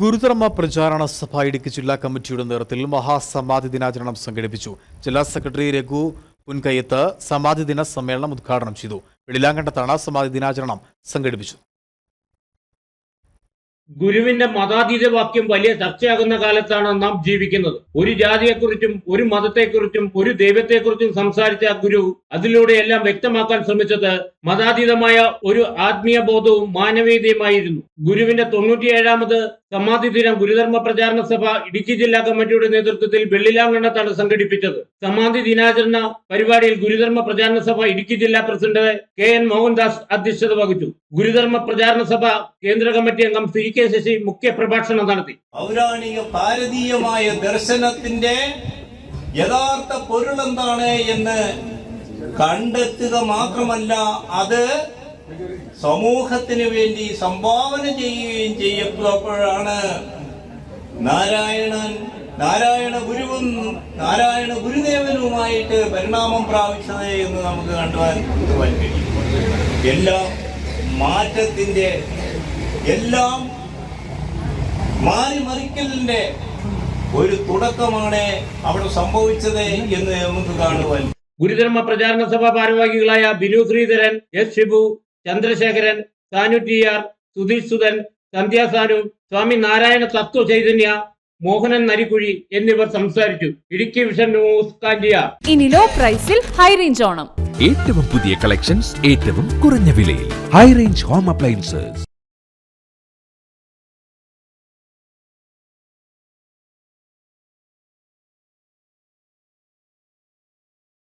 ഗുരുതരമ പ്രചാരണ സഭ ഇടുക്കി ജില്ലാ കമ്മിറ്റിയുടെ നേതൃത്വത്തിൽ മഹാസമാധി ദിനാചരണം സംഘടിപ്പിച്ചു. ജില്ലാ സെക്രട്ടറി രഘു പുൻകയ്യത്ത് സമാധി ദിന സമ്മേളനം ഉദ്ഘാടനം ചെയ്തു. വെളിലാങ്കണ്ടത്താണ് സമാധി ദിനാചരണം സംഘടിപ്പിച്ചു ഗുരുവിന്റെ മതാതീത വാക്യം വലിയ ചർച്ചയാകുന്ന കാലത്താണ് നാം ജീവിക്കുന്നത്. ഒരു ജാതിയെക്കുറിച്ചും ഒരു മതത്തെക്കുറിച്ചും ഒരു ദൈവത്തെക്കുറിച്ചും സംസാരിച്ച ഗുരു അതിലൂടെ എല്ലാം വ്യക്തമാക്കാൻ ശ്രമിച്ചത് മതാതീതമായ ഒരു ആത്മീയ ബോധവും മാനവീയതയുമായിരുന്നു. ഗുരുവിന്റെ തൊണ്ണൂറ്റിയേഴാമത് സമാധി ദിനം ഗുരുധർമ്മ പ്രചാരണ സഭ ഇടുക്കി ജില്ലാ കമ്മിറ്റിയുടെ നേതൃത്വത്തിൽ വെള്ളിലാങ്കണ്ണത്താണ് സംഘടിപ്പിച്ചത്. സമാധി ദിനാചരണ പരിപാടിയിൽ ഗുരുധർമ്മ പ്രചാരണ സഭ ഇടുക്കി ജില്ലാ പ്രസിഡന്റ് കെ എൻ മോഹൻദാസ് അധ്യക്ഷത വഹിച്ചു. ഗുരുധർമ്മ പ്രചാരണ സഭ കേന്ദ്ര കമ്മിറ്റി അംഗം സി കെ ശശി മുഖ്യ പ്രഭാഷണം നടത്തി. പൗരാണിക ഭാരതീയമായ ദർശനത്തിന്റെ യഥാർത്ഥ പൊരുളെന്താണ് എന്ന് കണ്ടെത്തുക മാത്രമല്ല അത് സമൂഹത്തിന് വേണ്ടി സംഭാവന ചെയ്യുകയും ചെയ്യപ്പോഴാണ് നാരായണൻ നാരായണ ഗുരുവും നാരായണ ഗുരുദേവനുമായിട്ട് പരിണാമം പ്രാപിച്ചത് എന്ന് നമുക്ക് കണ്ടുവാൻ കഴിയും. എല്ലാം മാറ്റത്തിന്റെ എല്ലാം മാറിമറിക്കലിന്റെ ഒരു തുടക്കമാണ് അവിടെ സംഭവിച്ചത് എന്ന് നമുക്ക് കാണുവാൻ ഗുരുധർമ്മ പ്രചാരണ സഭ ഭാരവാഹികളായ Binu Sreedharan S Shibu Chandrasekharan Sanu T R Sudheesh Sudhan Sandhyasanu Swami Narayana Tatva Chaitanya Mohanan Narikkuzhi എന്നിവർ സംസാരിച്ചു. ഇടുക്കി വിഷൻ ന്യൂസ് കാൻഡിയ. ഇനി ലോ പ്രൈസിൽ ഹൈ റേഞ്ച് ഓണം. ഏറ്റവും പുതിയ കളക്ഷൻസ് ഏറ്റവും കുറഞ്ഞ വിലയിൽ. High range home appliances